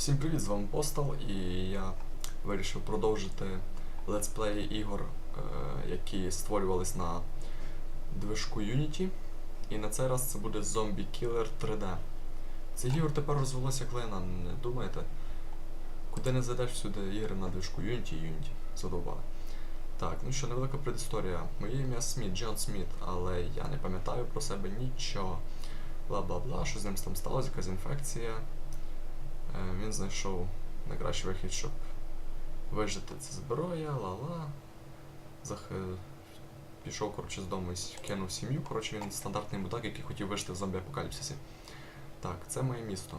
Всім привіт, з вами Постал, і я вирішив продовжити летсплеї ігор, е, які створювались на движку Unity. І на цей раз це буде Zombie Killer 3D. Цих ігор тепер розвелося як лина, не думаєте? Куди не зайдеш всюди ігри на движку Unity і Unity. Задовбали. Так, ну що, невелика предісторія. Моє ім'я Сміт, Джон Сміт, але я не пам'ятаю про себе нічого. Бла-бла-бла, що з ним там сталося, якась інфекція. Е, Він знайшов найкращий вихід, щоб вижити це зброя, ла-ла. Зах... Пішов, коротше, з дому і кинув сім'ю. Коротше, він стандартний мудак, який хотів вижити в зомбі-апокаліпсисі. Так, це моє місто.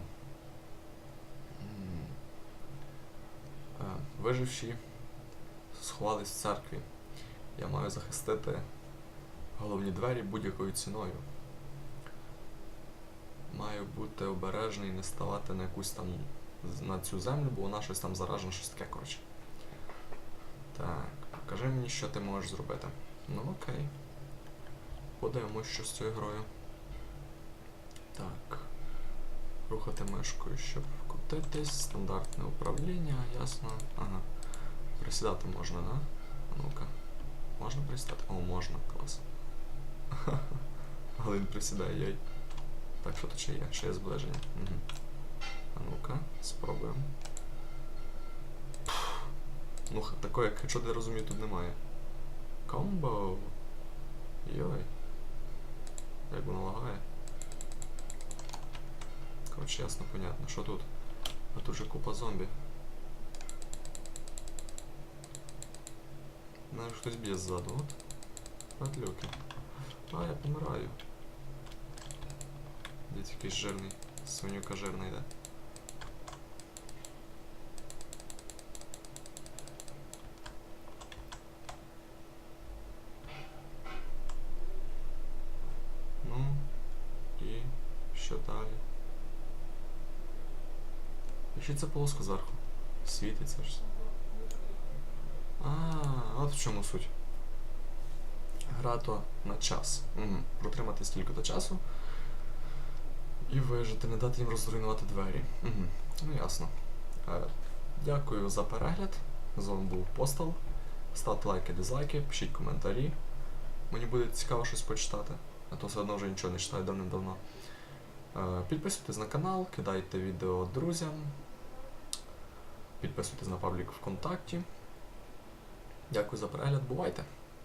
Е, Виживші сховались в церкві. Я маю захистити головні двері будь-якою ціною. Маю бути обережний не ставати на якусь там на цю землю, бо вона щось там заражена, щось таке, коротше. Так, покажи мені, що ти можеш зробити. Ну окей. Подивимось, що з цією грою. Так. Рухати мишкою, щоб вкотитись. Стандартне управління, ясно. Ага. Присідати можна, да? Ну-ка. Можна присідати? О, можна, клас. Але він присідає, яй. Так, що тут ще є? Ще є зближення. Угу. А ну-ка, спробуємо. Ну, такої, як що я розумію, тут немає. Комбо. Йой. Як воно лагає. Коротше, ясно, понятно. Що тут? А тут же купа зомбі. Навіть хтось б'є ззаду, от. Подлюки. А, я помираю. Десь якийсь жирний. Свинюка жирна йде. Ну, і що далі? Ще ця полоска зверху. Світиться ж. А, от в чому суть. Гра то на час. Угу. Протримати стільки до часу. І вижити, не дати їм розруйнувати двері. Угу. Ну ясно. Е, дякую за перегляд. З вами був Постал. Ставте лайки, дизлайки, пишіть коментарі. Мені буде цікаво щось почитати. А то все одно вже нічого не читаю давним-давно. Е, підписуйтесь на канал, кидайте відео друзям. Підписуйтесь на паблік ВКонтакті. Дякую за перегляд, бувайте!